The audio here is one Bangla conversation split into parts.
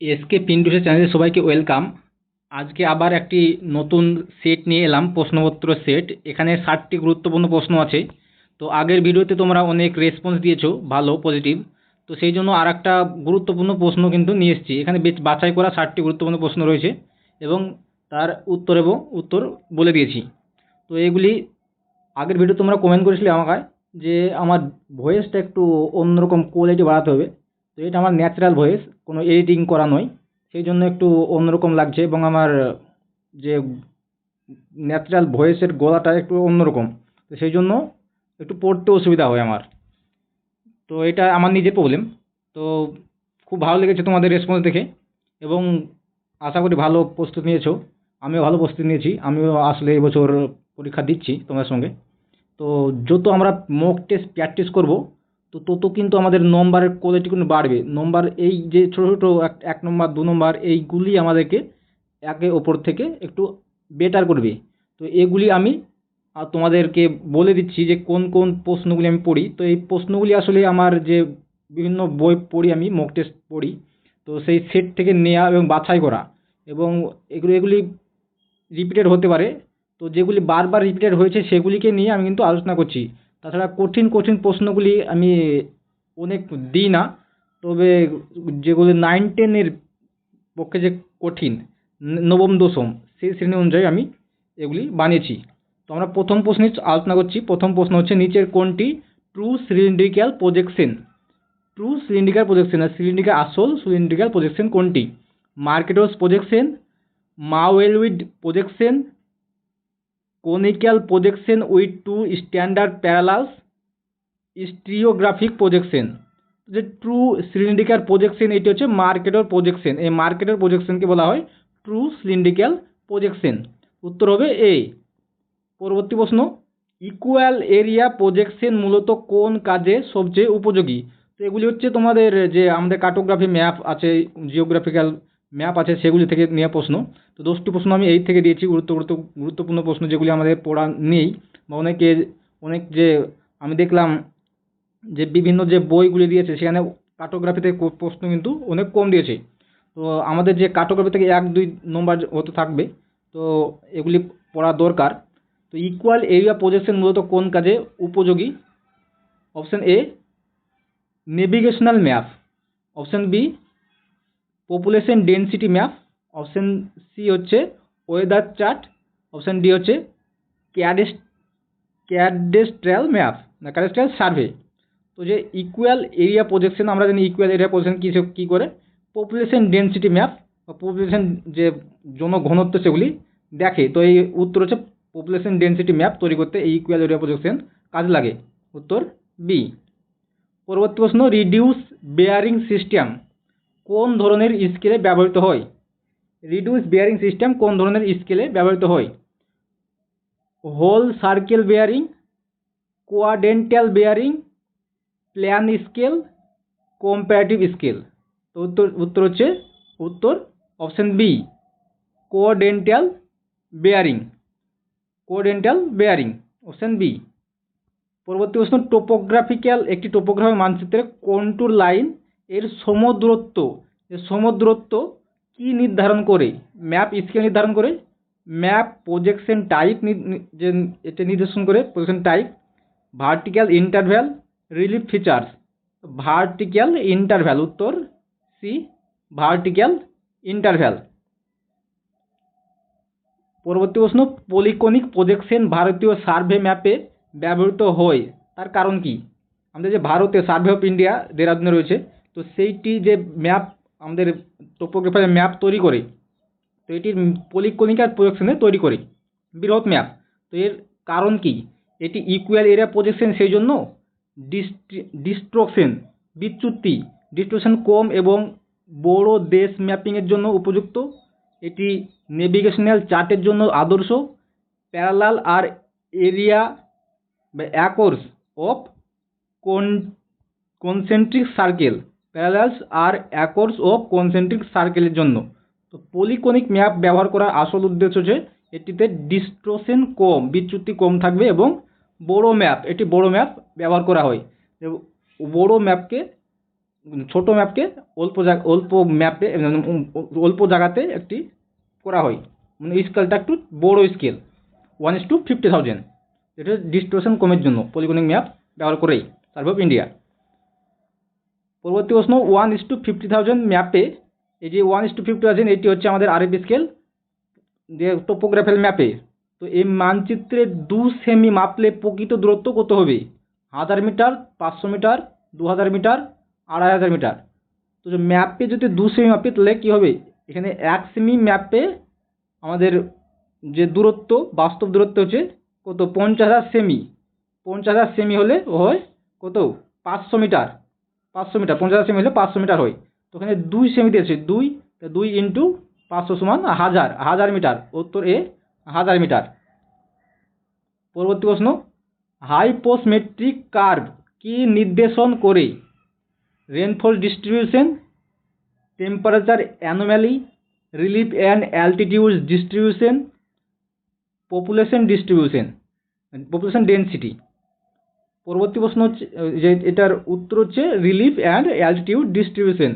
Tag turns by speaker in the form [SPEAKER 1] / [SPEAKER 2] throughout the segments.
[SPEAKER 1] এসকে পিন্টুসের চ্যানেলে সবাইকে ওয়েলকাম আজকে আবার একটি নতুন সেট নিয়ে এলাম, প্রশ্নপত্র সেট এখানে ষাটটি গুরুত্বপূর্ণ প্রশ্ন আছে। তো আগের ভিডিওতে তোমরা অনেক রেসপন্স দিয়েছ, ভালো পজিটিভ তো সেই জন্য আর একটা গুরুত্বপূর্ণ প্রশ্ন কিন্তু নিয়ে এসেছি। এখানে বেশ বাছাই করা ষাটটি গুরুত্বপূর্ণ প্রশ্ন রয়েছে এবং তার উত্তর এবং উত্তর বলে দিয়েছি। তো এগুলি আগের ভিডিও তোমরা কমেন্ট করেছিলে আমাকে যে আমার ভয়েসটা একটু অন্যরকম কোয়ালিটি বাড়াতে হবে। তো এটা আমার ন্যাচারাল ভয়েস কোনো এডিটিং করা নয়। সেই জন্য একটু অন্যরকম লাগছে এবং আমার যে ন্যাচারাল ভয়েসের গলাটা একটু অন্যরকম। তো সেই জন্য একটু পড়তে অসুবিধা হয় আমার। তো এটা আমার নিজের প্রবলেম তো খুব ভালো লেগেছে তোমাদের রেসপন্স দেখে এবং আশা করি ভালো প্রস্তুতি নিয়েছো। আমিও ভালো প্রস্তুতি নিয়েছি। আমিও আসলে এবছর পরীক্ষা দিচ্ছি তোমাদের সঙ্গে। তো যত আমরা মক টেস্ট প্র্যাকটিস করব তো তত কিন্তু আমাদের নম্বরের কোয়ালিটি কিন্তু বাড়বে। নম্বর এই যে ছোটো ছোটো এক এক নম্বর, দু নম্বর এইগুলি আমাদেরকে একে ওপর থেকে একটু বেটার করবে। তো এগুলি আমি তোমাদেরকে বলে দিচ্ছি যে কোন কোন প্রশ্নগুলি আমি পড়ি। তো এই প্রশ্নগুলি আসলে আমার যে বিভিন্ন বই পড়ি আমি মক টেস্ট পড়ি। তো সেই সেট থেকে নেওয়া এবং বাছাই করা। এবং এগুলো, এগুলি রিপিটেড হতে পারে। তো যেগুলি বারবার রিপিটেড হয়েছে সেগুলিকে নিয়ে আমি কিন্তু আলোচনা করছি। তাছাড়া কঠিন কঠিন প্রশ্নগুলি আমি অনেক দিই না, তবে যেগুলি নাইন টেনের পক্ষে যে কঠিন, নবম, দশম, সেই শ্রেণি অনুযায়ী আমি এগুলি বানিয়েছি। তো আমরা প্রথম প্রশ্নে আলোচনা করছি। প্রথম প্রশ্ন হচ্ছে, নিচের কোনটি true cylindrical projection true cylindrical projection আর সিলিন্ড্রিক্যাল আসল সিলিন্ড্রিক্যাল প্রজেকশন কোনটি? Mercator's projection Mollweide projection conical projection with two standard parallels stereographic projection যে ট্রু সিলিন্ড্রিক্যাল প্রজেকশন এটি হচ্ছে মার্কেটর প্রজেকশন এই মার্কেটর প্রজেকশনকে বলা হয় ট্রু সিলিন্ড্রিক্যাল প্রজেকশন উত্তর হবে এ পরবর্তী প্রশ্ন ইকুয়াল এরিয়া প্রজেকশন মূলত কোন কাজে সবচেয়ে উপযোগী? তো এগুলি হচ্ছে তোমাদের যে আমাদের কার্টোগ্রাফি ম্যাপ আছে জিওগ্রাফিক্যাল ম্যাপ আছে সেগুলি থেকে নেওয়া প্রশ্ন। তো দশটি প্রশ্ন আমি এই থেকে দিয়েছি, গুরুত্ব গুরুত্ব, গুরুত্বপূর্ণ প্রশ্ন যেগুলি আমাদের পড়া নেই বা অনেকে, অনেক যে আমি দেখলাম যে বিভিন্ন যে বইগুলি দিয়েছে, সেখানে কার্টোগ্রাফি থেকে প্রশ্ন কিন্তু অনেক কম দিয়েছে। তো আমাদের যে কার্টোগ্রাফি থেকে এক, দুই নম্বর হতে থাকবে, তো এগুলি পড়া দরকার। তো ইকুয়াল এরিয়া প্রজেকশন মূলত কোন কাজে? উপযোগী? Option A navigational map option B population density map option C হচ্ছে ওয়েদার চার্ট অপশান ডি হচ্ছে ক্যাডেস ক্যাডেস্ট্রাল ম্যাপ না ক্যাডেস্ট্রাল সার্ভে তো যে ইকুয়াল এরিয়া প্রজেকশন আমরা জানি ইকুয়াল এরিয়া প্রজেকশন কী কী করে? পপুলেশন ডেন্সিটি ম্যাপ বা পপুলেশন যে জনঘনত্ব সেগুলি দেখে। তো এই উত্তর হচ্ছে পপুলেশন ডেন্সিটি ম্যাপ তৈরি করতে এই ইকুয়াল এরিয়া প্রজেকশন কাজ লাগে। উত্তর বি পরবর্তী প্রশ্ন রিডিউস বেয়ারিং সিস্টেম কোন ধরনের স্কেলে ব্যবহৃত হয়? রিডিউস বেয়ারিং সিস্টেম কোন ধরনের স্কেলে ব্যবহৃত হয়? Whole circle bearing quadrantal bearing plan scale comparative scale তো উত্তর উত্তর হচ্ছে উত্তর option B quadrantal bearing quadrantal bearing option B পরবর্তী প্রশ্ন টোপোগ্রাফিক্যাল একটি টোপোগ্রাফি মানচিত্রে কন্টুর লাইন এর সমদূরত্ব এর সমদূরত্ব কী নির্ধারণ করে? ম্যাপ স্কেল নির্ধারণ করে, ম্যাপ প্রজেকশন টাইপ যে এটা নির্দেশন করে projection type vertical interval relief features vertical interval উত্তর সি ভার্টিক্যাল ইন্টারভ্যাল পরবর্তী প্রশ্ন পলিকনিক প্রজেকশন ভারতীয় সার্ভে ম্যাপে ব্যবহৃত হয়, তার কারণ কি? আমাদের যে ভারতে সার্ভে অফ ইন্ডিয়া দেরাদুনে রয়েছে তো সেইটি যে ম্যাপ আমাদের টোপোগ্রাফারের ম্যাপ তৈরি করে, তো এটির পলিকনিকার প্রজেকশনে তৈরি করে, বৃহৎ ম্যাপ। তো এর কারণ কি? এটি ইকুয়াল এরিয়া প্রজেকশন সেই জন্য ডিস্ট্রকশন বিচ্যুতি ডিস্ট্রকশন কম এবং বড় দেশ ম্যাপিংয়ের জন্য উপযুক্ত। এটি নেভিগেশনাল চার্টের জন্য আদর্শ প্যারালাল আর এরিয়া বা অ্যাকর্স অফ কোন কনসেন্ট্রিক সার্কেল প্যারালালস আর অ্যাকর্স ও কনসেন্ট্রিক সার্কেলের জন্য। তো পলিকনিক ম্যাপ ব্যবহার করার আসল উদ্দেশ্য হচ্ছে এটিতে ডিস্ট্রোশন কম, বিচ্যুতি কম থাকবে এবং বড় ম্যাপ এটি বড় ম্যাপ ব্যবহার করা হয়। বড় ম্যাপকে, ছোট ম্যাপকে অল্প জায়গা, অল্প ম্যাপে, অল্প জায়গাতে একটি করা হয়। মানে স্কেলটা একটু বড় scale one is to fifty thousand এটা ডিস্টোশন কমের জন্য পলিগনিক ম্যাপ ব্যবহার করেই। Survey of India. পরবর্তী প্রশ্ন one is to fifty thousand ম্যাপে এই যে one is to fifty thousand এটি হচ্ছে আমাদের আরএফ স্কেল যে টোপোগ্রাফিক্যাল ম্যাপে তো এই মানচিত্রে দু সেমি মাপলে প্রকৃত দূরত্ব কত হবে? হাজার মিটার, পাঁচশো মিটার দু হাজার মিটার, আড়াই হাজার মিটার। তো ম্যাপে যদি দু সেমি মাপে, তাহলে কী হবে? এখানে এক সেমি ম্যাপে আমাদের যে দূরত্ব, বাস্তব দূরত্ব হচ্ছে কত? পঞ্চাশ হাজার সেমি পঞ্চাশ হাজার সেমি হলে হয় কত? পাঁচশো মিটার। পাঁচশো মিটার, পঞ্চাশ সেমি হলে পাঁচশো মিটার হয়। তো ওখানে দুই সেমি দিয়েছে দুই দুই ইন্টু পাঁচশো সমান হাজার হাজার মিটার, উত্তর এ হাজার মিটার। পরবর্তী প্রশ্ন হাইপোসমেট্রিক কার্ভ কি নির্দেশন করে? Rainfall distribution temperature anomaly relief and altitude distribution population distribution population density পরবর্তী প্রশ্ন হচ্ছে যে এটার উত্তর হচ্ছে relief and altitude distribution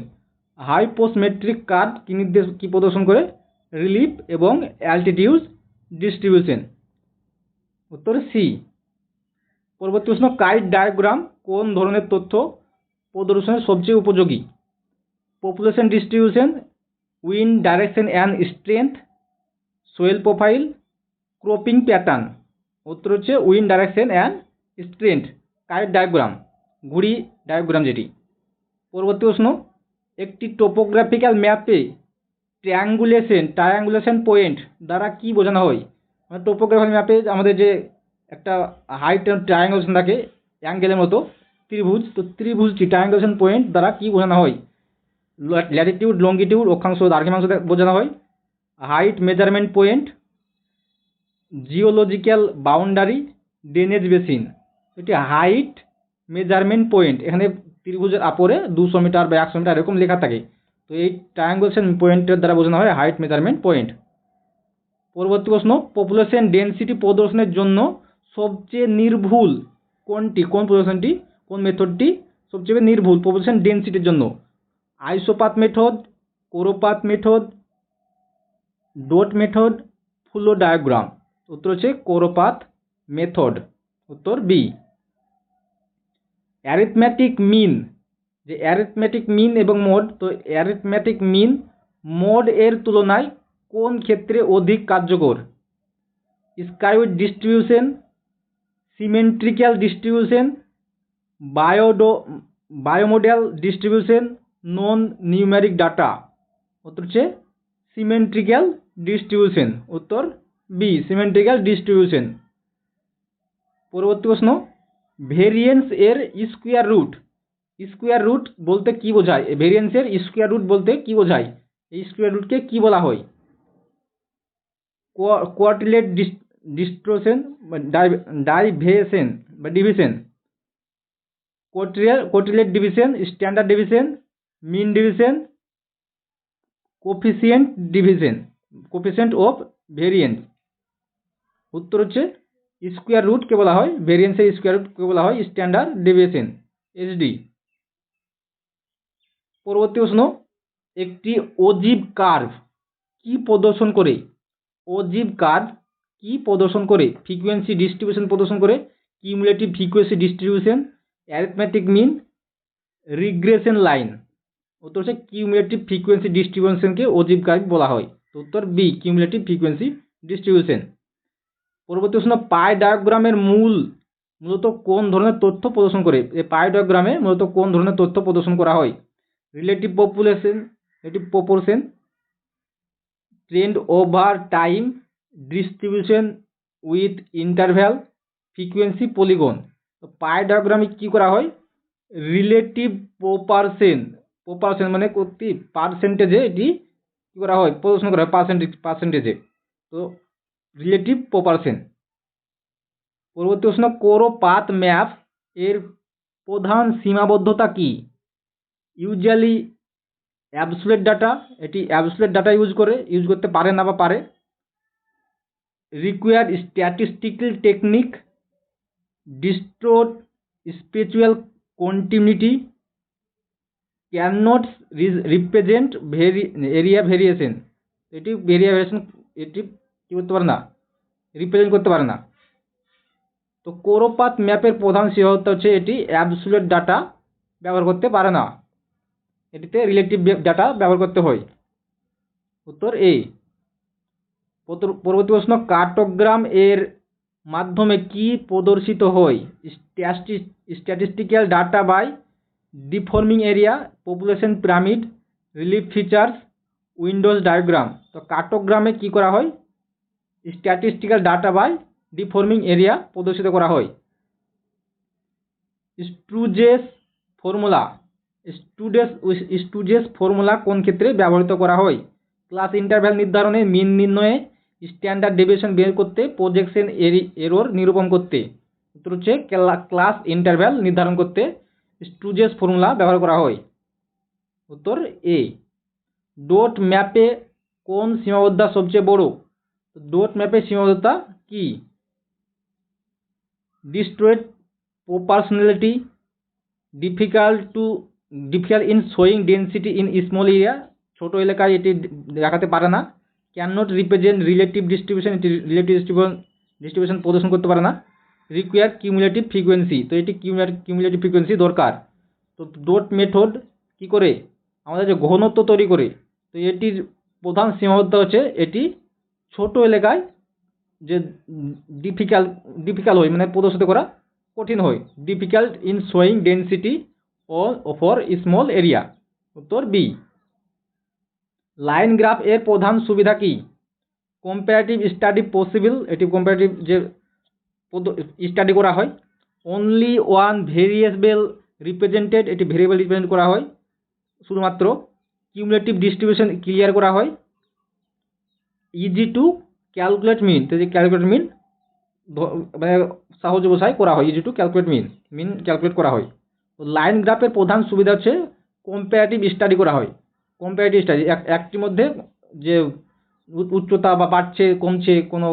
[SPEAKER 1] hypsometric curve কি নির্দেশ, কি প্রদর্শন করে? রিলিফ এবং অ্যালটিটিউড ডিস্ট্রিবিউশন উত্তর সি পরবর্তী প্রশ্ন কাইট ডায়াগ্রাম কোন ধরনের তথ্য প্রদর্শনের সবচেয়ে উপযোগী? Population distribution wind direction and strength soil profile cropping pattern উত্তর হচ্ছে wind direction and strength kite diagram ঘুড়ি ডায়াগ্রাম যেটি। পরবর্তী প্রশ্ন, একটি টোপোগ্রাফিক্যাল ম্যাপে ট্রায়াঙ্গুলেশন ট্রায়াঙ্গুলেশন পয়েন্ট দ্বারা কি বোঝানো হয়? মানে টোপোগ্রাফিক্যাল ম্যাপে আমাদের যে একটা হাইট ট্রায়াঙ্গুলেশন থাকে অ্যাঙ্গেলের মতো, ত্রিভুজ, তো ত্রিভুজটি ট্রায়াঙ্গুলেশন পয়েন্ট দ্বারা কি বোঝানো হয়? ল্যাটিটিউড লঙ্গিটিউড অক্ষাংশ দ্রাঘিমাংশ বোঝানো হয়। Height measurement point geological boundary drainage basin এটি হাইট মেজারমেন্ট পয়েন্ট এখানে ত্রিভুজের আপরে দুশো মিটার বা একশো মিটার এরকম লেখা থাকে। তো এই ট্রায়াঙ্গুলেশন পয়েন্টের দ্বারা বোঝানো হয় হাইট মেজারমেন্ট পয়েন্ট পরবর্তী প্রশ্ন পপুলেশন ডেনসিটি প্রদর্শনের জন্য সবচেয়ে নির্ভুল কোনটি? কোন প্রদর্শনটি? কোন মেথডটি সবচেয়ে নির্ভুল পপুলেশন ডেনসিটির জন্য। Isopleth method choropleth method dot method flow diagram উত্তর হচ্ছে কোরোপাত মেথড উত্তর বি অ্যারিথমেটিক মিন যে অ্যারিথমেটিক মিন এবং মোড তো অ্যারিথমেটিক মিন মোড এর তুলনায় কোন ক্ষেত্রে অধিক কার্যকর? Skewed distribution symmetrical distribution বায়োডো bimodal distribution non numeric data উত্তর হচ্ছে সিমেন্ট্রিক্যাল ডিস্ট্রিবিউশন উত্তর বি সিমেন্ট্রিক্যাল ডিস্ট্রিবিউশন পরবর্তী প্রশ্ন ভেরিয়েন্স এর স্কোয়ার রুট স্কোয়ার রুট বলতে কি বোঝায়? ভেরিয়েন্সের স্কোয়ার রুট বলতে কি বোঝায়? এই স্কোয়ার রুটকে কি বলা হয়? কোয়ার্টিলেট ডিস্ট্রোশন ডাইভেশন বা deviation quartile quartile deviation standard deviation mean deviation coefficient deviation coefficient of variance উত্তর হচ্ছে স্কোয়ার রুটকে বলা হয় ভেরিয়েন্সের স্কোয়ার রুটকে বলা হয় স্ট্যান্ডার্ড ডিভিয়েশন এসডি পরবর্তী প্রশ্ন, একটি অজীব কার্ভ কি প্রদর্শন করে? অজীব কার্ভ কি প্রদর্শন করে? ফ্রিকোয়েন্সি ডিস্ট্রিবিউশন প্রদর্শন করে? Cumulative frequency distribution arithmetic mean regression line উত্তর হচ্ছে কিউমুলেটিভ ফ্রিকোয়েন্সি ডিস্ট্রিবিউশনকে অজীব কার্ভ বলা হয়। উত্তর বি কিউমুলেটিভ ফ্রিকোয়েন্সি ডিস্ট্রিবিউশন পরবর্তী প্রশ্ন, পাই ডায়াগ্রামের মূল, মূলত কোন ধরনের তথ্য প্রদর্শন করে? এই পাই ডায়াগ্রামে মূলত কোন ধরনের তথ্য প্রদর্শন করা হয়? Relative population relative proportion trend over time distribution with interval frequency polygon তো পাই ডায়াগ্রামে কী করা হয়? রিলেটিভ প্রপারশন প্রপারশন মানে কত? পার্সেন্টেজে এটি কী করা হয়? প্রদর্শন করা হয় পার্সেন্টেজ পার্সেন্টেজে তো রিলেটিভ প্রপারশন পরবর্তী প্রশ্ন, কোরোপাত ম্যাপ এর প্রধান সীমাবদ্ধতা কি? ইউজুয়ালি অ্যাবসুলেট ডাটা এটি অ্যাবসুলেট ডাটা ইউজ করে ইউজ করতে পারে না বা পারে। Require statistical technique distort spatial continuity can not represent very area variation এটি এরিয়া ভেরিয়েশন এটি কী করতে পারে না? রিপ্রেজেন্ট করতে পারে না। তো কোরোপাত ম্যাপের প্রধান সীমাবদ্ধতা হচ্ছে এটি অ্যাবসুলেট ডাটা ব্যবহার করতে পারে না। এটিতে রিলেটিভ ডাটা ব্যবহার করতে হয়। উত্তর এ পরবর্তী প্রশ্ন কার্টোগ্রাম এর মাধ্যমে কি প্রদর্শিত হয়? Statistical data by deforming area population pyramid relief features wind rose diagram তো কার্টোগ্রামে কি করা হয়? Statistical data by deforming area প্রদর্শিত করা হয়। স্টুজেস ফর্মুলা স্টুডেস স্টুজেস ফর্মুলা কোন ক্ষেত্রে ব্যবহৃত করা হয়? ক্লাস ইন্টারভ্যাল নির্ধারণে মিন নির্ণয়ে স্ট্যান্ডার্ড ডেভিয়েশন বের করতে প্রজেকশন এরি এরোর নিরূপণ করতে। উত্তর হচ্ছে ক্লাস ইন্টারভ্যাল নির্ধারণ করতে স্টুজেস ফর্মুলা ব্যবহার করা হয়। উত্তর এ ডোট ম্যাপে কোন সীমাবদ্ধতা সবচেয়ে বড়? ডোট ম্যাপের সীমাবদ্ধতা কি? Distorted proportionality difficult to difficult in showing density in small area ছোটো এলাকায় এটি দেখাতে পারে না। Can not represent relative distribution এটি রিলেটিভ ডিস্ট্রিবিউশন ডিস্ট্রিবিউশন প্রদর্শন করতে পারে না। রিকোয়ার কিউমুলেটিভ ফ্রিকোয়েন্সি তো এটি কিউমুলেটিভ ফ্রিকোয়েন্সি দরকার। তো ডোট মেথড কি করে? আমাদের যে ঘনত্ব তৈরি করে, তো এটির প্রধান সীমাবদ্ধতা হচ্ছে এটি ছোট এলাকায় যে ডিফিকাল্ট ডিফিকাল্ট হয় মানে প্রদর্শিত করা কঠিন হয়। ডিফিকাল্ট ইন শোয়িং ডেন্সিটি ও ফর স্মল এরিয়া উত্তর বি লাইন গ্রাফ এর প্রধান সুবিধা কি? কম্পারেটিভ স্টাডি পসিবল এটি কম্পারেটিভ যে স্টাডি করা হয়। অনলি ওয়ান ভেরিয়েবল রিপ্রেজেন্টেড এটি ভেরিয়েবল রিপ্রেজেন্ট করা হয়। শুধুমাত্র কিউমুলেটিভ ডিস্ট্রিবিউশন ক্লিয়ার করা হয়। ইজি টু ক্যালকুলেট মিন তো যে ক্যালকুলেট মিন মানে সহজ বসায় করা হয় easy to calculate mean mean calculate করা হয়। লাইন গ্রাফের প্রধান সুবিধা হচ্ছে কম্পারেটিভ স্টাডি করা হয়। কম্পারেটিভ স্টাডি এক একটির মধ্যে যে উচ্চতা বা বাড়ছে, কমছে, কোনো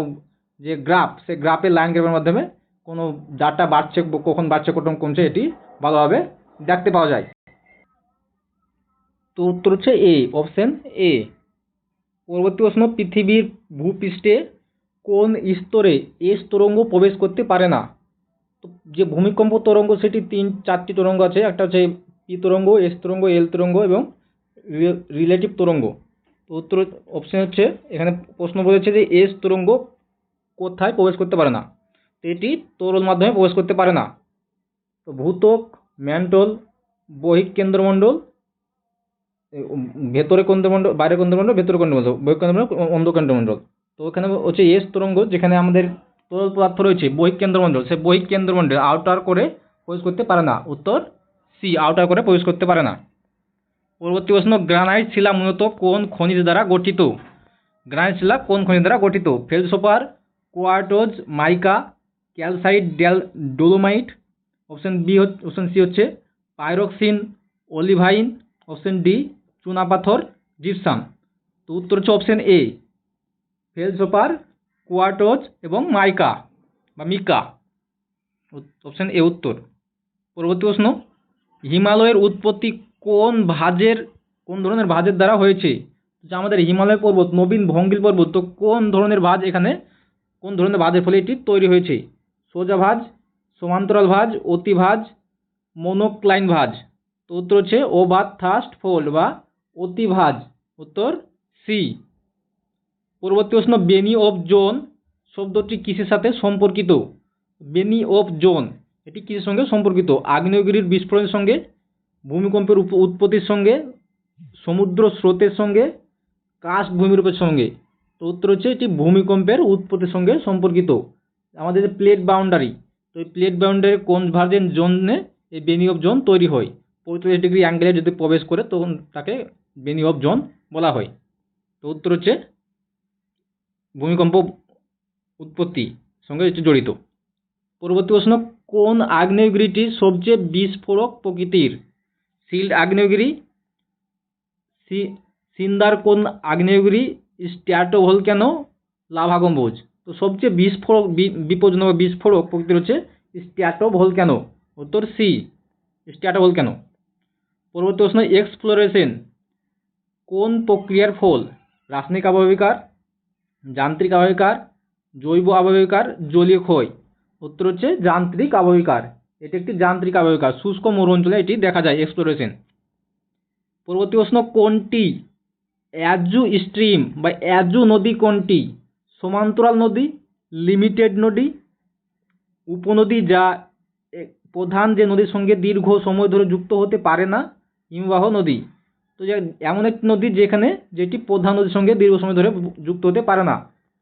[SPEAKER 1] যে গ্রাফ সে গ্রাফের লাইন গ্রাফের মাধ্যমে কোনো ডাটা বাড়ছে কখন বাড়ছে, কখন কমছে, এটি ভালোভাবে দেখতে পাওয়া যায়। তো উত্তর হচ্ছে এ অপশন এ পরবর্তী প্রশ্ন, পৃথিবীর ভূপৃষ্ঠে কোন স্তরে এস তরঙ্গ প্রবেশ করতে পারে না? তো যে ভূমিকম্প তরঙ্গ, সেটি তিন, চারটি তরঙ্গ আছে। একটা হচ্ছে পি তরঙ্গ, এস তরঙ্গ, এল তরঙ্গ এবং রিলেটিভ তরঙ্গ। তো উত্তর অপশন হচ্ছে, এখানে প্রশ্ন বলেছে যে এস তরঙ্গ কোথায় প্রবেশ করতে পারে না? তো এটি তরল মাধ্যমে প্রবেশ করতে পারে না। তো ভূতক ম্যান্টল বহিক কেন্দ্রমণ্ডল ভেতরে কেন্দ্রমণ্ডল, বাইরে কেন্দ্রমণ্ডল, ভেতরে কেন্দ্রমণ্ডল বহিক কেন্দ্রমণ্ডল, অন্ধ তো ওখানে হচ্ছে এস তরঙ্গ যেখানে আমাদের তরল পদার্থ রয়েছে বহিক কেন্দ্রমণ্ডল সে বহিক কেন্দ্রমণ্ডল আউটার করে প্রবেশ করতে পারে না। উত্তর সি আউটার করে প্রবেশ করতে পারে না। পরবর্তী প্রশ্ন, গ্রানাইট শিলা মূলত কোন খনিজ দ্বারা গঠিত? গ্রানাইট শিলা কোন খনিজ দ্বারা গঠিত? Feldspar, quartz, mica, calcite del dolomite, option B option C হচ্ছে, পাইরক্সিন, অলিভাইন, অপশন ডি চুনাপাথর জিপসাম। তো উত্তর হচ্ছে অপশান এ ফেলসোপার কোয়ার্টোজ এবং মাইকা বা মিকা। অপশান এ উত্তর। পরবর্তী প্রশ্ন, হিমালয়ের উৎপত্তি কোন ভাজের, কোন ধরনের ভাজের দ্বারা হয়েছে? যে আমাদের হিমালয় পর্বত, নবীন ভঙ্গিল পর্বত, তো কোন ধরনের ভাজ এখানে, কোন ধরনের ভাজের ফলে এটি তৈরি হয়েছে? সোজা ভাজ, সমান্তরাল ভাজ অতিভাজ মোনোক্লাইন ভাজ। তো উত্তর হচ্ছে ওভার থার্স্ট ফোল্ড বা অতিভাজ, উত্তর সি। পরবর্তী প্রশ্ন, বেনি অফ জোন শব্দটি কিসের সাথে সম্পর্কিত? বেনি অফ জোন, এটি কিসের সঙ্গে সম্পর্কিত? আগ্নেয়গিরির বিস্ফোরণের সঙ্গে, ভূমিকম্পের উৎপত্তির সঙ্গে, সমুদ্র স্রোতের সঙ্গে কাস্ট ভূমিরূপের সঙ্গে। তো উত্তর হচ্ছে এটি ভূমিকম্পের উৎপত্তির সঙ্গে সম্পর্কিত। আমাদের যে প্লেট বাউন্ডারি তো এই প্লেট বাউন্ডারি কনভার্জেন্ট জোনে এই বেনি অফ জোন তৈরি হয়? পঁয়তাল্লিশ ডিগ্রি অ্যাঙ্গেলে যদি প্রবেশ করে, তখন তাকে বেনি অফ জোন বলা হয়। তো উত্তর হচ্ছে ভূমিকম্প উৎপত্তি সঙ্গে জড়িত। পরবর্তী প্রশ্ন, কোন আগ্নেয়গিরিটি সবচেয়ে বিস্ফোরক প্রকৃতির? শিল্ড আগ্নেয়গিরি সিন্দার কোন আগ্নেয়গিরি স্ট্র্যাটোভলক্যানো লাভা গম্বুজ তো সবচেয়ে বিস্ফোরক বিপজ্জনক বিস্ফোরক প্রকৃতির হচ্ছে স্ট্র্যাটোভলক্যানো উত্তর সি স্ট্র্যাটোভলক্যানো পরবর্তী প্রশ্ন, এক্সপ্লোরেশন কোন প্রক্রিয়ার ফল? রাসায়নিক আবহবিকার যান্ত্রিক আবহবিকার জৈব আবহবিকার জলীয় ক্ষয়? উত্তর হচ্ছে যান্ত্রিক আবহবিকার এটি একটি যান্ত্রিক আবহবিকার শুষ্ক মরু অঞ্চলে এটি দেখা যায় এক্সপ্লোরেশন পরবর্তী প্রশ্ন, কোনটি? অ্যাজু স্ট্রিম বা অ্যাজু নদী কোনটি? সমান্তরাল নদী, লিমিটেড নদী, উপনদী যা প্রধান যে নদীর সঙ্গে দীর্ঘ সময় ধরে যুক্ত হতে পারে না, হিমবাহ নদী। তো এমন একটি নদী যেখানে যেটি প্রধান নদীর সঙ্গে দীর্ঘ সময় ধরে যুক্ত হতে পারে না।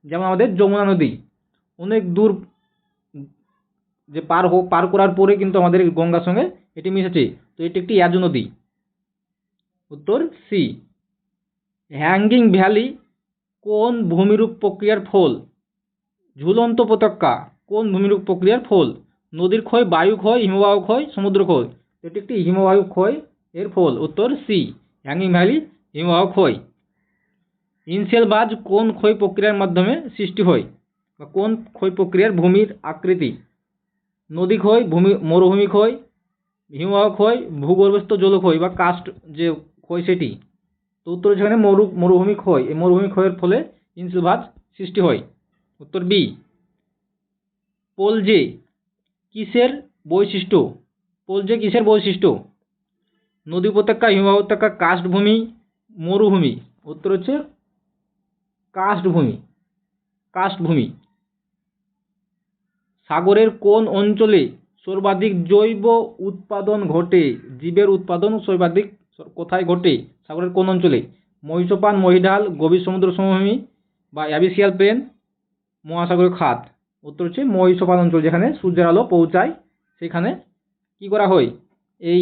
[SPEAKER 1] যেমন আমাদের যমুনা নদী। অনেক দূর, যে পার হোক পার করার পরে কিন্তু আমাদের গঙ্গার সঙ্গে এটি মিশেছে। তো এটি একটি অ্যাজু নদী। উত্তর সি হ্যাঙ্গিং ভ্যালি কোন ভূমিরূপ প্রক্রিয়ার ফল? ঝুলন্ত উপত্যকা কোন ভূমিরূপ প্রক্রিয়ার ফল? নদীর ক্ষয় বায়ু ক্ষয় হিমবাহ ক্ষয় সমুদ্র ক্ষয় এটি একটি হিমবাহ ক্ষয় এর ফল। উত্তর সি হ্যাঙ্গিং ভ্যালি হিমবাহ ক্ষয় ইনসেল বাজ কোন ক্ষয় প্রক্রিয়ার মাধ্যমে সৃষ্টি হয়? বা কোন ক্ষয় প্রক্রিয়ার ভূমির আকৃতি? নদী ক্ষয়, ভূমি, মরুভূমি ক্ষয়, হিমবাহ ক্ষয়, ভূগর্ভস্থ জলক্ষয় বা কাস্ট যে ক্ষয় সেটি। তো উত্তর এখানে মরু, মরুভূমি ক্ষয়। এই মরুভূমি ক্ষয়ের ফলে ইনসেল বাজ সৃষ্টি হয়। উত্তর বি পোলজে কিসের বৈশিষ্ট্য? পোলজে কিসের বৈশিষ্ট্য? নদী উপত্যকা, হিমবাহ উপত্যকা কাস্ট ভূমি মরুভূমি। উত্তর হচ্ছে কাস্ট ভূমি কাস্ট ভূমি সাগরের কোন অঞ্চলে সর্বাধিক জৈব উৎপাদন ঘটে? জীবের উৎপাদন সর্বাধিক কোথায় ঘটে? সাগরের কোন অঞ্চলে? মহিষপান মহিঢাল গভীর সমুদ্র সমভূমি বা অ্যাবিসিয়াল প্লেন মহাসাগরের খাত। উত্তর হচ্ছে মহিষপান অঞ্চল যেখানে সূর্যের আলো পৌঁছায়, সেখানে কি করা হয়? এই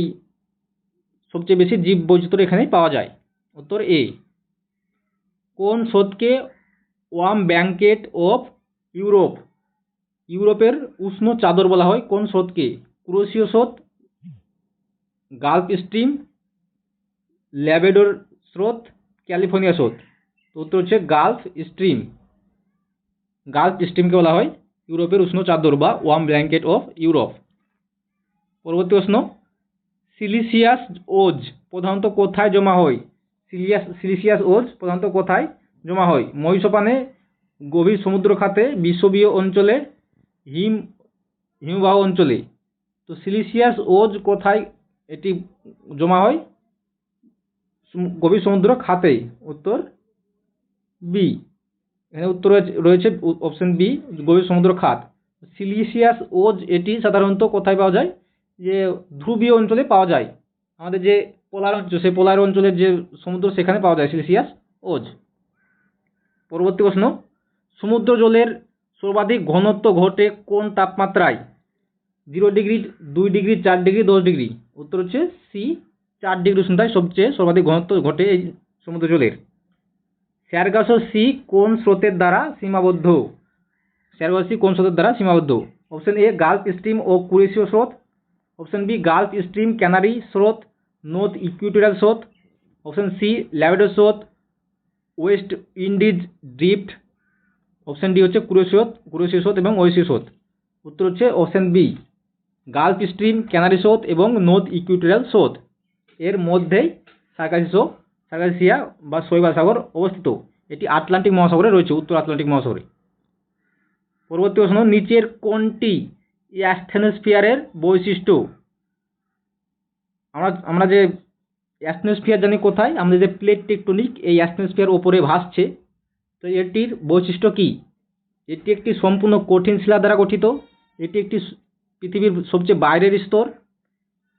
[SPEAKER 1] সবচেয়ে বেশি জীব বৈচিত্র্য এখানেই পাওয়া যায়। উত্তর এ কোন স্রোতকে ওয়াম ব্যাঙ্কেট অফ ইউরোপ, ইউরোপের উষ্ণ চাদর বলা হয়, কোন স্রোতকে? ক্রোশীয় স্রোত গালফ স্ট্রিম ল্যাবেডোর স্রোত, ক্যালিফোর্নিয়া স্রোত। তো উত্তর হচ্ছে গালফ স্ট্রিম গালফ স্ট্রিমকে বলা হয় ইউরোপের উষ্ণ চাদর বা ওয়ার্ম ব্ল্যাঙ্কেট অফ ইউরোপ। পরবর্তী প্রশ্ন। সিলিসিয়াস ওজ প্রধানত কোথায় জমা হয়? সিলিয়াস সিলিসিয়াস ওজ প্রধানত কোথায় জমা হয়? মহিষপানে গভীর সমুদ্র খাতে বিশ্ববীয় অঞ্চলে, হিম হিমবাহ অঞ্চলে। তো সিলিসিয়াস ওজ কোথায় এটি জমা হয়? গভীর সমুদ্র খাতে উত্তর বি। এখানে উত্তর রয়েছে- অপশন বি গভীর সমুদ্র খাত সিলিসিয়াস ওজ এটি সাধারণত কোথায় পাওয়া যায়? যে ধ্রুবীয় অঞ্চলে পাওয়া যায়। আমাদের যে পোলার অঞ্চল, সেই পোলার অঞ্চলের যে সমুদ্র, সেখানে পাওয়া যায় সিলিসিয়াস ওজ। পরবর্তী প্রশ্ন সমুদ্র জলের সর্বাধিক ঘনত্ব ঘটে কোন তাপমাত্রায়? জিরো ডিগ্রি, দুই ডিগ্রি, চার ডিগ্রি, দশ ডিগ্রি। উত্তর হচ্ছে সি, চার ডিগ্রি উষ্ণতায় সবচেয়ে সর্বাধিক ঘনত্ব ঘটে এই সমুদ্র জলের স্যারগাসো সি কোন স্রোতের দ্বারা সীমাবদ্ধ? স্যারগাসো সি কোন স্রোতের দ্বারা সীমাবদ্ধ? অপশন এ, গালফ স্ট্রিম ও কুরেশীয় স্রোত। Option B, Gulf Stream, Canary, স্রোত নর্থ ইকুইটোরিয়াল স্রোত। অপশন সি ল্যাভেডো স্রোত, West Indies drift. Option D হচ্ছে কুরেশীয় কুরেশীয় স্রোত এবং ওয়েসীয় স্রোত। উত্তর হচ্ছে option B, Gulf Stream, Canary স্রোত এবং নর্থ ইকুইটোরিয়াল স্রোত। এর মধ্যেই সার্কাসিসো সার্কাসিয়া বা শৈবা সাগর অবস্থিত। এটি আটলান্টিক মহাসাগরে রয়েছে, উত্তর আটলান্টিক মহাসাগরে। পরবর্তী প্রশ্ন, নিচের কোনটি অ্যাস্থেনোস্ফিয়ারের বৈশিষ্ট্য। আমরা আমরা যে অ্যাস্থেনোস্ফিয়ার জানি কোথায় আমাদের যে প্লেট টেকটনিক এই অ্যাস্থেনোস্ফিয়ার ওপরে ভাসছে। তো এটির বৈশিষ্ট্য কি? এটি একটি সম্পূর্ণ কঠিন শিলা দ্বারা গঠিত। এটি একটি পৃথিবীর সবচেয়ে বাইরের স্তর।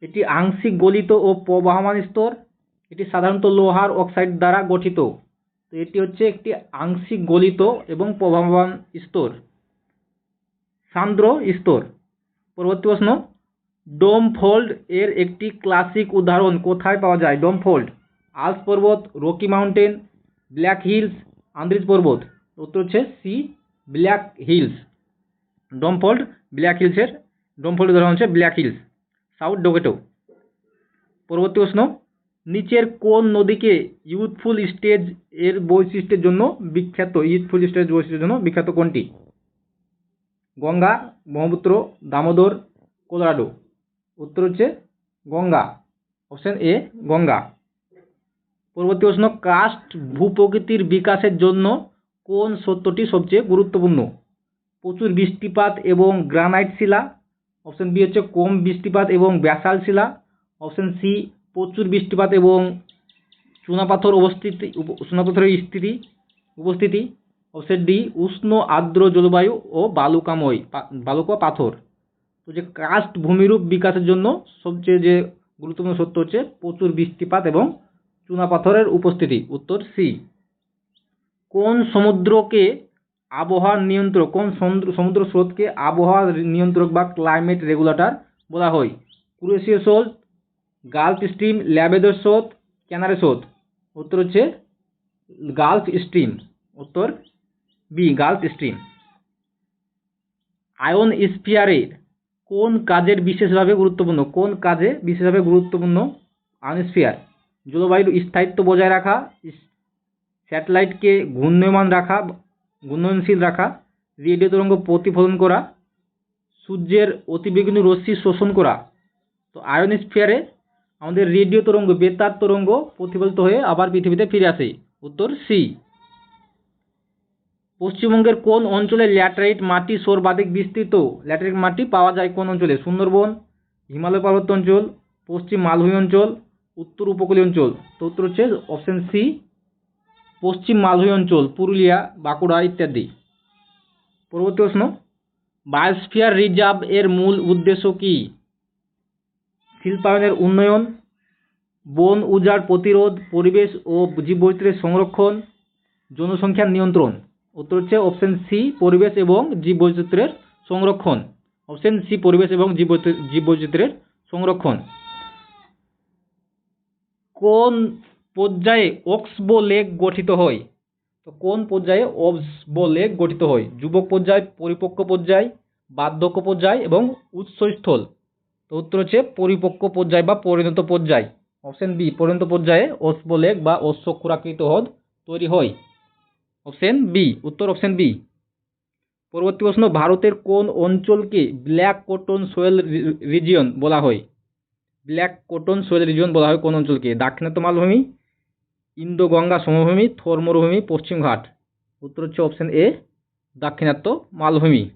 [SPEAKER 1] এটি আংশিক গলিত ও প্রবাহমান স্তর। এটি সাধারণত লোহার অক্সাইড দ্বারা গঠিত। তো এটি হচ্ছে একটি আংশিক গলিত এবং প্রবাহমান স্তর। সান্দ্র স্তর। পরবর্তী প্রশ্ন, ডোম ফোল্ড এর একটি ক্লাসিক উদাহরণ কোথায় পাওয়া যায়? ডোম ফোল্ড, আলস পর্বত, Rocky Mountain, Black Hills, Andes পর্বত। উত্তর হচ্ছে C, Black Hills. Dome fold Black হিলসের dome fold উদাহরণ হচ্ছে ব্ল্যাক হিলস। সাউথ ডোকেটো পরবর্তী প্রশ্ন, নিচের কোন নদীকে ইউথফুল স্টেজের বৈশিষ্ট্যের জন্য বিখ্যাত? ইউথফুল স্টেজ বৈশিষ্ট্যের জন্য বিখ্যাত কোনটি? গঙ্গা, ব্রহ্মপুত্র, দামোদর কোলোরাডো উত্তর হচ্ছে গঙ্গা। Option A Ganga. পরবর্তী প্রশ্ন, কাস্ট ভূপ্রকৃতির বিকাশের জন্য কোন সত্যটি সবচেয়ে গুরুত্বপূর্ণ? প্রচুর বৃষ্টিপাত এবং গ্রানাইট শিলা। অপশন বি হচ্ছে কম বৃষ্টিপাত এবং ব্যাসাল শিলা। অপশন সি প্রচুর বৃষ্টিপাত এবং চুনাপাথর অবস্থিতি চুনাপাথরের স্থিতি, উপস্থিতি। অপশন ডি, উষ্ণ আর্দ্র জলবায়ু ও বালুকাময় বালুকা পাথর। তো যে কাস্ট ভূমিরূপ বিকাশের জন্য সবচেয়ে যে গুরুত্বপূর্ণ সত্য হচ্ছে প্রচুর বৃষ্টিপাত এবং চুনাপাথরের উপস্থিতি। উত্তর সি। কোন সমুদ্রকে আবহাওয়ার নিয়ন্ত্রক, কোন সমুদ্র স্রোতকে আবহাওয়ার নিয়ন্ত্রক বা ক্লাইমেট রেগুলেটর বলা হয়? ক্রুয়েশীয় স্রোত গালফ স্ট্রিম ল্যাবেদর স্রোত ক্যানারে স্রোত। উত্তর হচ্ছে গালফ স্ট্রিম উত্তর বি, গালফ স্ট্রিম। আয়ন স্পিয়ারের কোন কাজের বিশেষভাবে গুরুত্বপূর্ণ? কোন কাজে বিশেষভাবে গুরুত্বপূর্ণ? আয়নোস্ফিয়ার জলবায়ুর স্থায়িত্ব বজায় রাখা স্যাটেলাইটকে ঘূর্ণয়মান রাখা ঘূর্ণয়নশীল রাখা, রেডিও তরঙ্গ প্রতিফলন করা, সূর্যের অতিবেগুনি রশ্মি শোষণ করা। তো আয়নোস্ফিয়ারে আমাদের রেডিও তরঙ্গ, বেতার তরঙ্গ প্রতিফলিত হয়ে আবার পৃথিবীতে ফিরে আসে। উত্তর সি। পশ্চিমবঙ্গের কোন অঞ্চলে ল্যাটারাইট মাটি সর্বাধিক বিস্তৃত? ল্যাটারাইট মাটি পাওয়া যায় কোন অঞ্চলে? সুন্দরবন, হিমালয় পার্বত্য অঞ্চল, পশ্চিম মালভূমি অঞ্চল, উত্তর উপকূলীয় অঞ্চল। তো উত্তর হচ্ছে অপশন সি পশ্চিম মালভূমি অঞ্চল, পুরুলিয়া, বাঁকুড়া ইত্যাদি। পরবর্তী প্রশ্ন বায়োস্ফিয়ার রিজার্ভ এর মূল উদ্দেশ্য কি? শিল্পায়নের উন্নয়ন, বন উজাড় প্রতিরোধ, পরিবেশ ও জীববৈচিত্র্যের সংরক্ষণ, জনসংখ্যার নিয়ন্ত্রণ। উত্তর হচ্ছে অপশন সি পরিবেশ এবং জীববৈচিত্র্যের সংরক্ষণ। অপশন সি পরিবেশ এবং জীববৈচিত্র্য- জীববৈচিত্র্যের সংরক্ষণ। কোন পর্যায়ে অক্সবো লেক গঠিত হয়? তো কোন পর্যায়ে অক্সবো লেক গঠিত হয়? যুবক পর্যায়, পরিপক্ক পর্যায়, বার্ধক্য পর্যায় এবং উৎসস্থল। তো উত্তর হচ্ছে পরিপক্ক পর্যায় বা পরিণত পর্যায়। অপশন বি পরিণত পর্যায়ে অক্সবো লেক বা অশ্বক্ষুরাকৃত হ্রদ তৈরি হয়। অপশন বি, উত্তর অপশন বি। পরবর্তী প্রশ্ন, ভারতের কোন অঞ্চলকে ব্ল্যাক কটন সোয়েল রিজিয়ন বলা হয়? ব্ল্যাক কটন সোয়েল রিজিয়ন বলা হয় কোন অঞ্চলকে? দাক্ষিণাত্য মালভূমি ইন্দো গঙ্গা সমভূমি, থর মরুভূমি পশ্চিমঘাট উত্তর হচ্ছে অপশন এ, দাক্ষিণাত্য মালভূমি।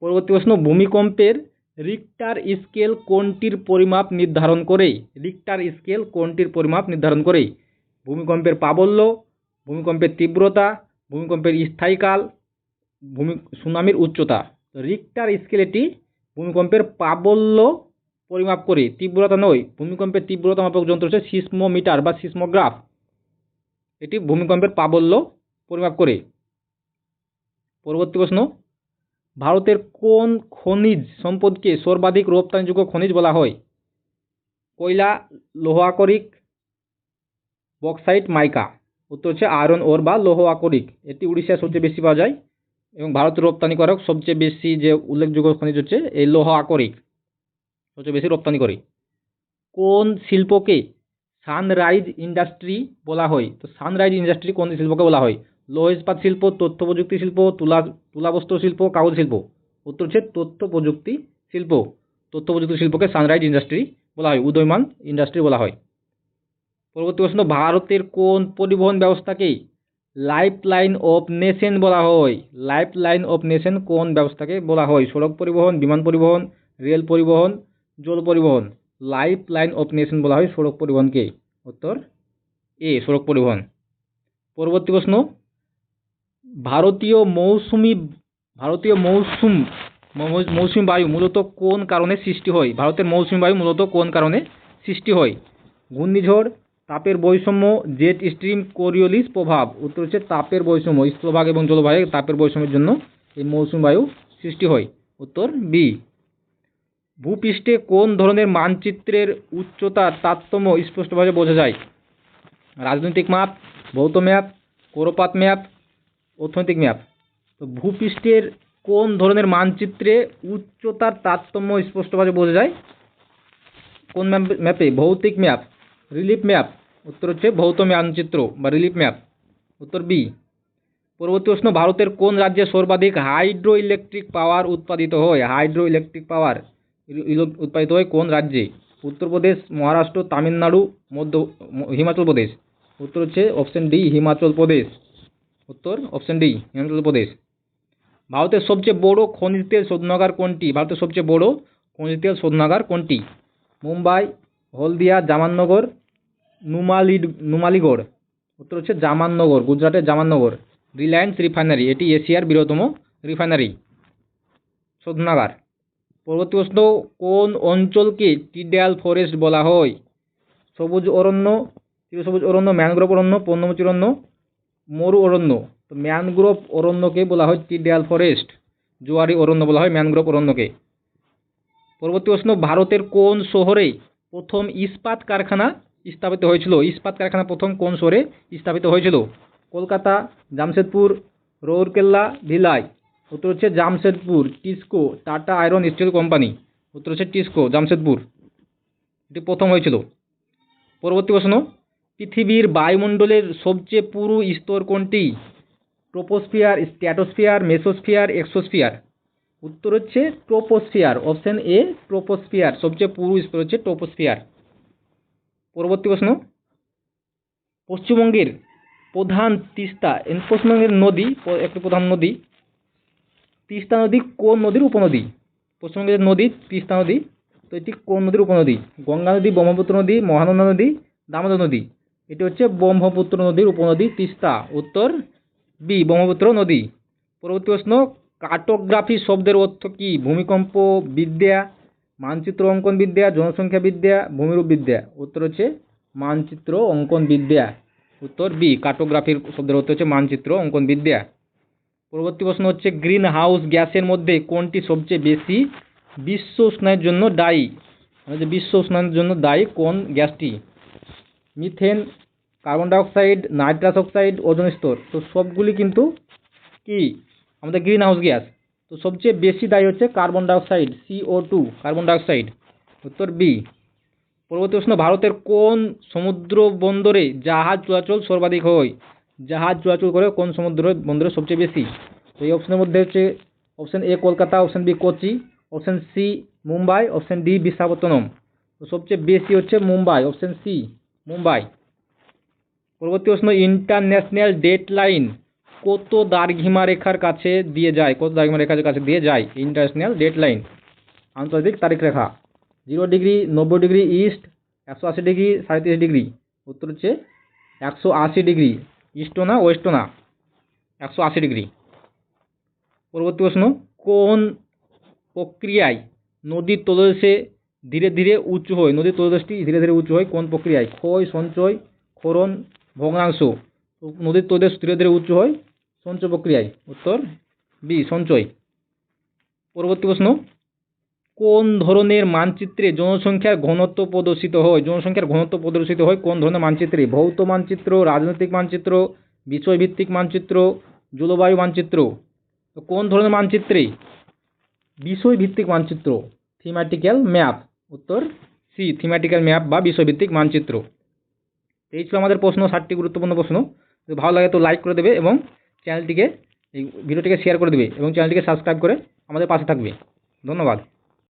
[SPEAKER 1] পরবর্তী প্রশ্ন, ভূমিকম্পের রিক্টার স্কেল কোনটির পরিমাপ নির্ধারণ করে? রিক্টার স্কেল কোনটির পরিমাপ নির্ধারণ করে? ভূমিকম্পের প্রাবল্য ভূমিকম্পের তীব্রতা, ভূমিকম্পের স্থায়ীকাল, ভূমি, সুনামির উচ্চতা। রিক্টার স্কেল এটি ভূমিকম্পের প্রাবল্য পরিমাপ করে। তীব্রতা নয়, ভূমিকম্পের তীব্রতা মাপক যন্ত্র হচ্ছে সিসমোমিটার বা সিসমোগ্রাফ। এটি ভূমিকম্পের প্রাবল্য পরিমাপ করে। পরবর্তী প্রশ্ন, ভারতের কোন খনিজ সম্পদকে সর্বাধিক রপ্তানিযোগ্য খনিজ বলা হয়? কয়লা, লৌহ আকরিক বক্সাইট মাইকা। উত্তর হচ্ছে আয়রন, ওর বা লৌহ আকরিক। এটি উড়িষ্যায় সবচেয়ে বেশি পাওয়া যায় এবং ভারতের রপ্তানি করা সবচেয়ে বেশি যে উল্লেখযোগ্য খনিজ হচ্ছে, এই লৌহ আকরিক। সবচেয়ে বেশি রপ্তানি করে। কোন শিল্পকে সানরাইজ ইন্ডাস্ট্রি বলা হয়? তো সানরাইজ ইন্ডাস্ট্রি কোন শিল্পকে বলা হয়? লৌহ ইস্পাত শিল্প, তথ্য প্রযুক্তি শিল্প, তুলা, তুলাবস্ত্র শিল্প, কাগজ শিল্প। উত্তর হচ্ছে তথ্য প্রযুক্তি শিল্প। তথ্য প্রযুক্তি শিল্পকে সানরাইজ ইন্ডাস্ট্রি বলা হয়, উদয়মান ইন্ডাস্ট্রি বলা হয়। পরবর্তী প্রশ্ন, ভারতের কোন পরিবহন ব্যবস্থাকে লাইফ লাইন অফ নেশন বলা হয়? লাইফ লাইন অফ নেশন কোন ব্যবস্থাকে বলা হয়? সড়ক পরিবহন, বিমান পরিবহন, রেল পরিবহন, জল পরিবহন। লাইফ লাইন অফ নেশন বলা হয় সড়ক পরিবহনকে। উত্তর এ, সড়ক পরিবহন। পরবর্তী প্রশ্ন, ভারতীয় মৌসুমি, ভারতীয় মৌসুম মৌসুমি বায়ু মূলত কোন কারণে সৃষ্টি হয়? ভারতের মৌসুমি বায়ু মূলত কোন কারণে সৃষ্টি হয়? ঘূর্ণিঝড় তাপের বৈষম্য, জেট স্ট্রিম, কোরিওলিস প্রভাব। উত্তর হচ্ছে তাপের বৈষম্য স্থলভাগ এবং জলভাগে তাপের বৈষম্যের জন্য এই মৌসুমি বায়ু সৃষ্টি হয়। উত্তর বি, ভূপৃষ্ঠে কোন ধরনের মানচিত্রের উচ্চতার তারতম্য স্পষ্টভাবে বোঝা যায়? রাজনৈতিক মাপ, ভৌত ম্যাপ কোরপাত ম্যাপ অর্থনৈতিক ম্যাপ তো ভূপৃষ্ঠের কোন ধরনের মানচিত্রে উচ্চতার তারতম্য স্পষ্টভাবে বোঝা যায়? কোন ম্যাপ- ম্যাপে? ভৌতিক ম্যাপ রিলিফ ম্যাপ। উত্তর হচ্ছে ভৌত মানচিত্র বা রিলিফ ম্যাপ। উত্তর বি পরবর্তী প্রশ্ন, ভারতের কোন রাজ্যে সর্বাধিক হাইড্রো ইলেকট্রিক পাওয়ার উৎপাদিত হয়? হাইড্রো ইলেকট্রিক পাওয়ার উৎপাদিত হয় কোন রাজ্যে? উত্তরপ্রদেশ মহারাষ্ট্র, তামিলনাড়ু, মধ্য, হিমাচল প্রদেশ। উত্তর হচ্ছে অপশন ডি হিমাচল প্রদেশ। উত্তর অপশন ডি হিমাচল প্রদেশ। ভারতের সবচেয়ে বড় খনিজ তেল শোধনাগার কোনটি? ভারতের সবচেয়ে বড় খনিজ তেল শোধনাগার কোনটি? মুম্বাই, হলদিয়া জামাননগর নুমালি, নুমালিগড়। উত্তর হচ্ছে জামাননগর, গুজরাটের জামাননগর। রিলায়েন্স রিফাইনারি, এটি এশিয়ার বৃহত্তম রিফাইনারি। শোধনাগার। পরবর্তী প্রশ্ন, কোন অঞ্চলকে টিডাল ফরেস্ট বলা হয়? সবুজ অরণ্য চিরসবুজ অরণ্য, ম্যানগ্রোভ অরণ্য পর্ণমোচী অরণ্য, মরু অরণ্য। তো ম্যানগ্রোভ অরণ্যকে বলা হয় টিডাল ফরেস্ট। জোয়ারি অরণ্য বলা হয় ম্যানগ্রোভ অরণ্যকে। পরবর্তী প্রশ্ন, ভারতের কোন শহরে প্রথম ইস্পাত কারখানা স্থাপিত হয়েছিল। ইস্পাত কারখানা প্রথম কোন শহরে স্থাপিত হয়েছিল? কলকাতা, জামশেদপুর, রৌরকেল্লা ভিলাই উত্তর হচ্ছে Jamshedpur, TISCO, Tata iron steel company. উত্তর হচ্ছে টিসকো, জামশেদপুর। এটি প্রথম হয়েছিল। পরবর্তী প্রশ্ন, পৃথিবীর বায়ুমণ্ডলের সবচেয়ে পুরু স্তর কোনটি? Troposphere stratosphere mesosphere, exosphere. উত্তর হচ্ছে ট্রোপোস্ফিয়ার, অপশন এ ট্রোপোস্ফিয়ার। সবচেয়ে পুরু স্তর হচ্ছে ট্রোপোস্ফিয়ার। পরবর্তী প্রশ্ন। পশ্চিমবঙ্গের প্রধান তিস্তা পশ্চিমবঙ্গের নদী, একটি প্রধান নদী। তিস্তা নদী কোন নদীর উপনদী? পশ্চিমবঙ্গের নদী, তিস্তা নদী। তো এটি কোন নদীর উপনদী? গঙ্গা নদী, ব্রহ্মপুত্র নদী, মহানন্দা নদী, দামোদর নদী। এটি হচ্ছে ব্রহ্মপুত্র নদীর উপনদী তিস্তা। উত্তর বি ব্রহ্মপুত্র নদী। পরবর্তী প্রশ্ন, কার্টোগ্রাফি শব্দের অর্থ কী? ভূমিকম্প, বিদ্যা মানচিত্র অঙ্কন বিদ্যা, জনসংখ্যা বিদ্যা, ভূমিরূপ বিদ্যা। উত্তর হচ্ছে মানচিত্র অঙ্কন বিদ্যা। উত্তর বি কার্টোগ্রাফির শব্দের অর্থ হচ্ছে মানচিত্র অঙ্কন বিদ্যা। পরবর্তী প্রশ্ন হচ্ছে গ্রিন হাউস গ্যাসের মধ্যে কোনটি সবচেয়ে বেশি বিশ্ব উষ্ণায়নের জন্য দায়ী? মানে বিশ্ব উষ্ণায়নের জন্য দায়ী কোন গ্যাসটি? Methane carbon dioxide nitrous oxide ozone স্তর। তো সবগুলি কিন্তু কি? আমাদের গ্রিন হাউস গ্যাস তো সবচেয়ে বেশি দায়ী হচ্ছে carbon dioxide C O two carbon dioxide উত্তর বি পরবর্তী প্রশ্ন, ভারতের কোন সমুদ্র বন্দরে জাহাজ চলাচল সর্বাধিক হয়? জাহাজ চলাচল করে কোন সমুদ্র বন্দরে সবচেয়ে বেশি? তো এই অপশনের মধ্যে হচ্ছে option A Kolkata option B Kochi option C Mumbai option D Visakhapatnam. তো সবচেয়ে বেশি হচ্ছে মুম্বাই অপশন সি মুম্বাই। পরবর্তী প্রশ্ন ইন্টারন্যাশনাল ডেট লাইন কত দার্ঘিমা রেখার কাছে দিয়ে যায়, কত দার্ঘিমা রেখার কাছে দিয়ে যায় ইন্টারন্যাশনাল ডেট লাইন আন্তর্জাতিক তারিখ রেখা জিরো ডিগ্রি নব্বই ডিগ্রি ইস্ট একশো আশি ডিগ্রি সাঁত্রিশ ডিগ্রি উত্তর হচ্ছে একশো আশি ডিগ্রি ইস্টও না ওয়েস্টও না, একশো আশি ডিগ্রি পরবর্তী প্রশ্ন, কোন প্রক্রিয়ায় নদীর তলদেশে ধীরে ধীরে উঁচু হয়? নদীর তলদেশটি ধীরে ধীরে উঁচু হয় কোন প্রক্রিয়ায়? ক্ষয়, সঞ্চয়, ক্ষরণ, ভগ্নাংশ। নদীর তলদেশ ধীরে ধীরে উঁচু হয় সঞ্চয় প্রক্রিয়ায়। উত্তর বি সঞ্চয়। পরবর্তী প্রশ্ন, কোন ধরনের মানচিত্রে জনসংখ্যার ঘনত্ব প্রদর্শিত হয়? জনসংখ্যার ঘনত্ব প্রদর্শিত হয় কোন ধরনের মানচিত্রে? ভৌত মানচিত্র, রাজনৈতিক মানচিত্র, বিষয়ভিত্তিক মানচিত্র, জলবায়ু মানচিত্র? তো কোন ধরনের মানচিত্রে? বিষয়ভিত্তিক মানচিত্র থিম্যাটিক্যাল ম্যাপ উত্তর সি থিম্যাটিক্যাল ম্যাপ বা বিষয়ভিত্তিক মানচিত্র। এই ছিল আমাদের প্রশ্ন, ষাটটি গুরুত্বপূর্ণ প্রশ্ন। যদি ভালো লাগে তো লাইক করে দেবে এবং চ্যানেলটিকে এই ভিডিওটিকে শেয়ার করে দেবে এবং চ্যানেলটিকে সাবস্ক্রাইব করে আমাদের পাশে থাকবে। ধন্যবাদ।